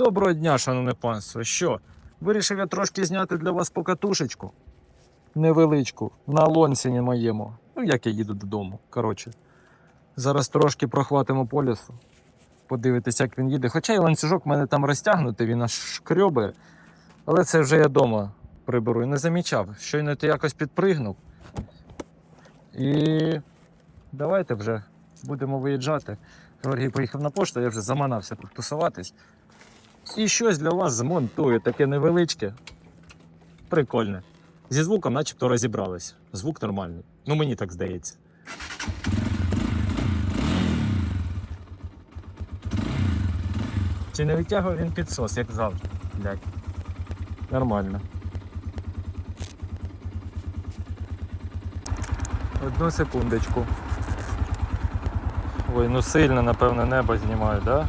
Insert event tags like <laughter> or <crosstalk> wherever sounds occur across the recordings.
Доброго дня, шановне панство. Що? Вирішив я трошки зняти для вас покатушечку. Невеличку, на лонсіні моєму. Ну, як я їду додому. Коротше. Зараз трошки прохватимо по лісу. Подивитися, як він їде. Хоча і ланцюжок в мене там розтягнутий, він аж шкрьобає. Але це вже я вдома приберу. Не замічав. Щойно ти якось підпригнув. І давайте вже будемо виїжджати. Георгій поїхав на пошту, я вже заманався тут тусуватись. І щось для вас змонтую таке невеличке. Прикольне. Зі звуком начебто розібрались. Звук нормальний. Ну мені так здається. Чи не витягує він підсос, як завжди, блядь. Нормально. Одну секундочку. Ой, ну сильно, напевно, небо знімаю, да?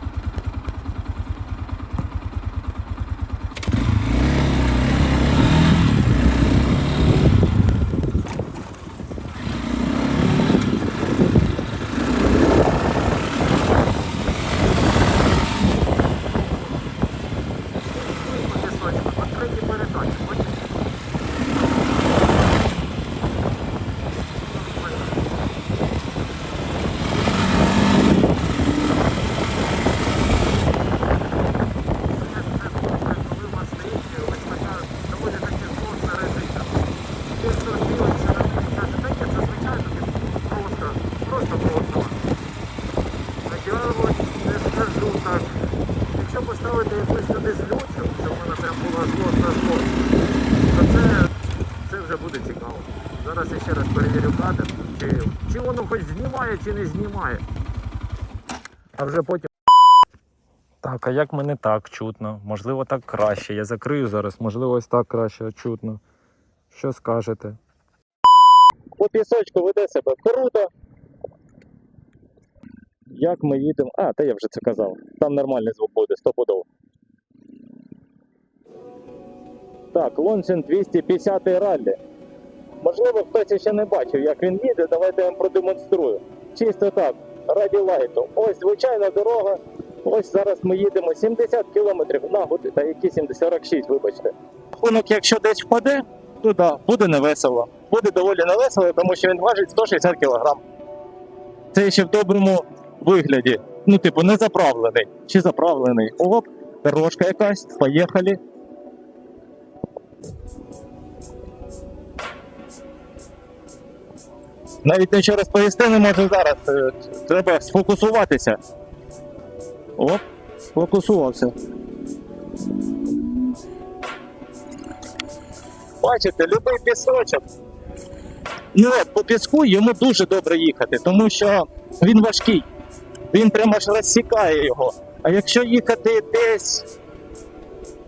Якщо поставити якусь сюди злючу, щоб вона прям була злосна злосна, то це, це вже буде цікаво. Зараз я ще раз перевірю кадр, чи, чи воно хоч знімає, чи не знімає. А вже потім. Так, а як мене так чутно? Можливо, так краще. Я закрию зараз, можливо, ось так краще чутно. Що скажете? По пісочку веде себе круто. Як ми їдемо. А, та я вже це казав. Там нормальний звук буде, стопудово. Так, Лонсін 250 раллі. Можливо, хтось ще не бачив, як він їде. Давайте я вам продемонструю. Чисто так, раді лайту. Ось звичайна дорога. Ось зараз ми їдемо 70 км на годину. Та які 70, 46, вибачте. Рахунок, якщо десь впаде, то да, буде невесело. Буде доволі невесело, тому що він важить 160 кг. Це ще в доброму вигляді. Ну, типу, не заправлений. Чи заправлений. Оп, дорожка якась, поїхали. Навіть нічого розповісти не можу зараз. Е, Треба сфокусуватися. Оп, сфокусувався. Бачите, любий пісочок. І от по піску йому дуже добре їхати, тому що він важкий. Він прямо аж розсікає його. А якщо їхати десь.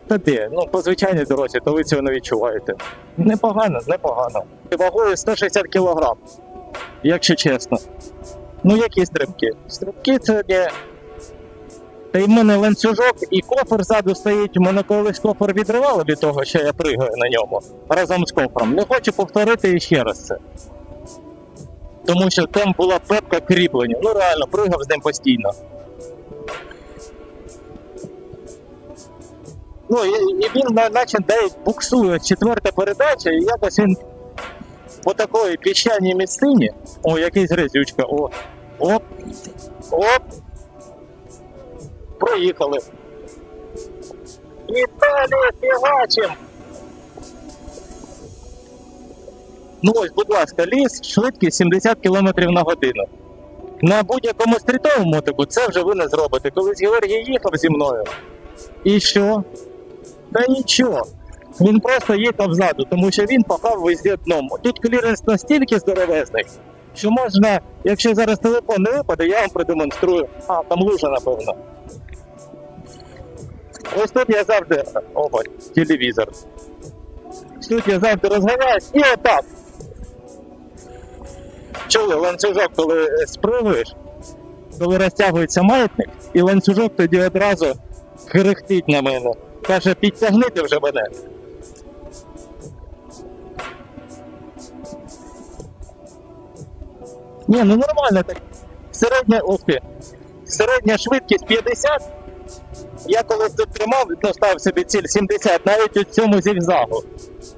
Та де? Ну, по звичайній дорозі, то ви цього не відчуваєте. Непогано, непогано. Вагою 160 кг, якщо чесно. Ну, які стрибки? Стрибки це не. Та й в мене ланцюжок і кофр ззаду стоїть. Мене колись кофр відривало від того, що я пригаю на ньому разом з кофром. Не хочу повторити ще раз це. Тому що там була пепка кріплення. Ну реально, пригав з ним постійно. Ну і, і він наче десь буксує четверта передача, і якось він по такої піщаній місцині. О, якийсь грязючка. О. Оп. Оп. Проїхали. І далі фігачим. Ну ось, будь ласка, ліс, швидкість 70 км на годину. На будь-якому стрітовому мотику це вже ви не зробите. Колись Георгій їхав зі мною. І що? Та нічого. Він просто їхав ззаду, тому що він пахав везде дном. Тут кліренс настільки здоровезний, що можна, якщо зараз телефон не випаде, я вам продемонструю. А, там лужа, напевно. Ось тут я завжди. Опа, телевізор. Тут я завжди розганяюсь і отак. Чули, ланцюжок, коли е, спригуєш, коли розтягується маятник, і ланцюжок тоді одразу крихтить на мене. Каже, підтягнити вже мене. Ні, ну нормально так. Середня, ох середня швидкість 50, Я колись тут тримав, ну, став собі ціль 70, навіть у цьому зігзагу.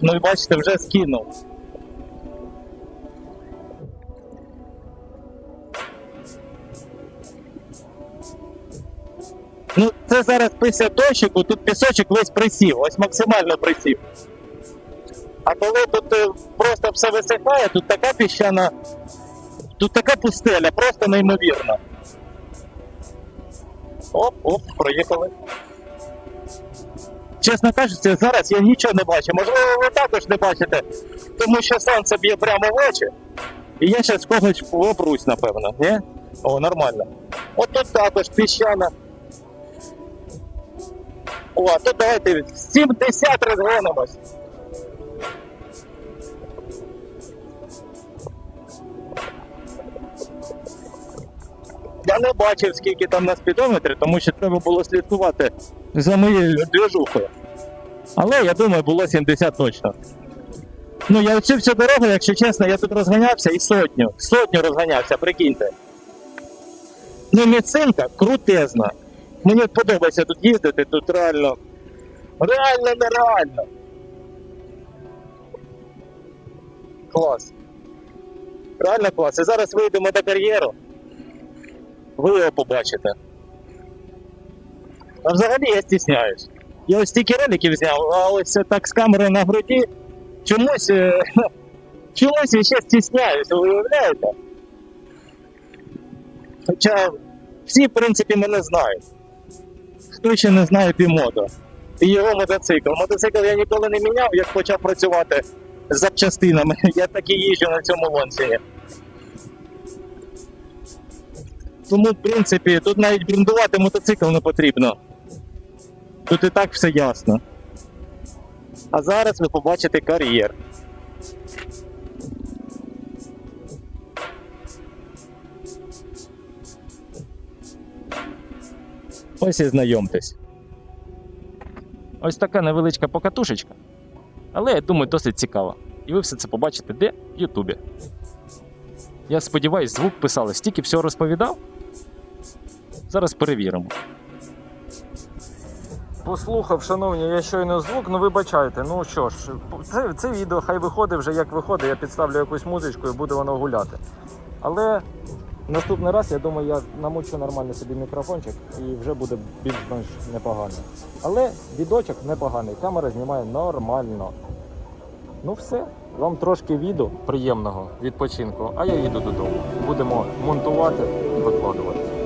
Ну і бачите, вже скинув. Ну, це зараз після дощику, тут пісочок весь присів, ось максимально присів. А коли тут е, просто все висихає, тут така піщана, тут така пустеля, просто неймовірна. Оп, оп, проїхали. Чесно кажучи, зараз я нічого не бачу. Можливо, ви також не бачите, тому що сонце б'є прямо в очі. І я зараз когось опрусь, напевно, ні? О, нормально. От тут також піщана. О, тут давайте 70 розгонимось. Я не бачив, скільки там на спідометрі, тому що треба було слідкувати за моєю движухою. Але я думаю, було 70 точно. Ну, я оцю всю дорогу, якщо чесно, я тут розганявся і сотню. Сотню розганявся, прикиньте. Ну, місцинка крутезна. Мені подобається тут їздити, тут реально. Реально нереально. Клас. Реально клас. І зараз вийдемо до кар'єру. Ви його побачите. А взагалі я стісняюсь. Я ось стільки роликів зняв, а ось так з камерою на груді чомусь, е, <laughs> чомусь я ще стісняюсь, ви уявляєте? Хоча всі, в принципі, мене знають. Хто ще не знає Пімото? І його мотоцикл. Мотоцикл я ніколи не міняв, як почав працювати з запчастинами. <laughs> Я так і їжджу на цьому лонсіні. Тому, в принципі, тут навіть брендувати мотоцикл не потрібно. Тут і так все ясно. А зараз ви побачите кар'єр. Ось і знайомтесь. Ось така невеличка покатушечка. Але я думаю, досить цікава. І ви все це побачите де? В Ютубі. Я сподіваюсь, звук писали, стільки всього розповідав. Зараз перевіримо. Послухав, шановні, я щойно звук, ну вибачайте. Ну що ж, це, це відео хай виходить вже як виходить, я підставлю якусь музичку і буде воно гуляти. Але наступний раз, я думаю, я намучу нормально собі мікрофончик і вже буде більш-менш непогано. Але відочок непоганий, камера знімає нормально. Ну все, вам трошки відео приємного відпочинку, а я їду додому. Будемо монтувати і викладувати.